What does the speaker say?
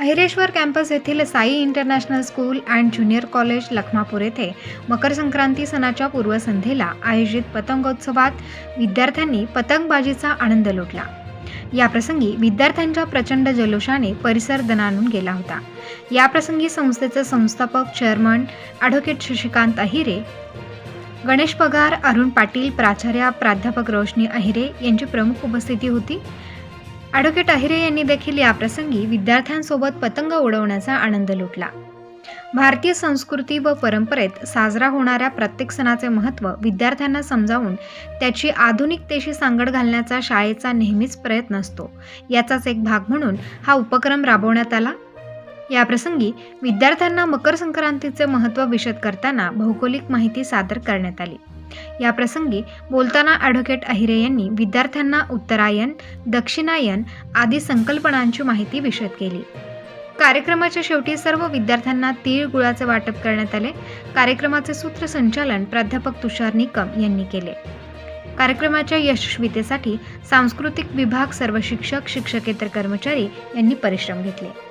Ahireshwar campus येथील Sai international school and junior college Lakhmapur येथे मकर संक्रांती सणाच्या पूर्वसंध्येला आयोजित पतंगोत्सवात विद्यार्थ्यांनी पतंगबाजीचा आनंद लुटला. याप्रसंगी विद्यार्थ्यांच्या प्रचंड जल्लोषाने परिसर दणानून गेला होता. याप्रसंगी संस्थेचे संस्थापक चेअरमन ॲडव्होकेट शशिकांत अहिरे गणेश पगार अरुण पाटील प्राचार्य प्राध्यापक रोशनी अहिरे यांची प्रमुख उपस्थिती होती. ॲडव्होकेट अहिरे यांनी देखील याप्रसंगी विद्यार्थ्यांसोबत पतंग उडवण्याचा आनंद लुटला. भारतीय संस्कृती व परंपरेत साजरा होणाऱ्या प्रत्येक सणाचे महत्त्व विद्यार्थ्यांना समजावून त्याची आधुनिकतेशी सांगड घालण्याचा शाळेचा नेहमीच प्रयत्न असतो. याचाच एक भाग म्हणून हा उपक्रम राबवण्यात आला. याप्रसंगी विद्यार्थ्यांना मकर संक्रांतीचे महत्त्व विशद करताना भौगोलिक माहिती सादर करण्यात आली. याप्रसंगी बोलताना ॲडव्होकेट अहिरे यांनी विद्यार्थ्यांना उत्तरायण दक्षिणायन आदी संकल्पनांची माहिती विशद केली. कार्यक्रमाच्या शेवटी सर्व विद्यार्थ्यांना तीळ गुळाचे वाटप करण्यात आले. कार्यक्रमाचे सूत्रसंचालन प्राध्यापक तुषार निकम यांनी केले. कार्यक्रमाच्या यशस्वीतेसाठी सांस्कृतिक विभाग सर्व शिक्षक शिक्षकेतर कर्मचारी यांनी परिश्रम घेतले.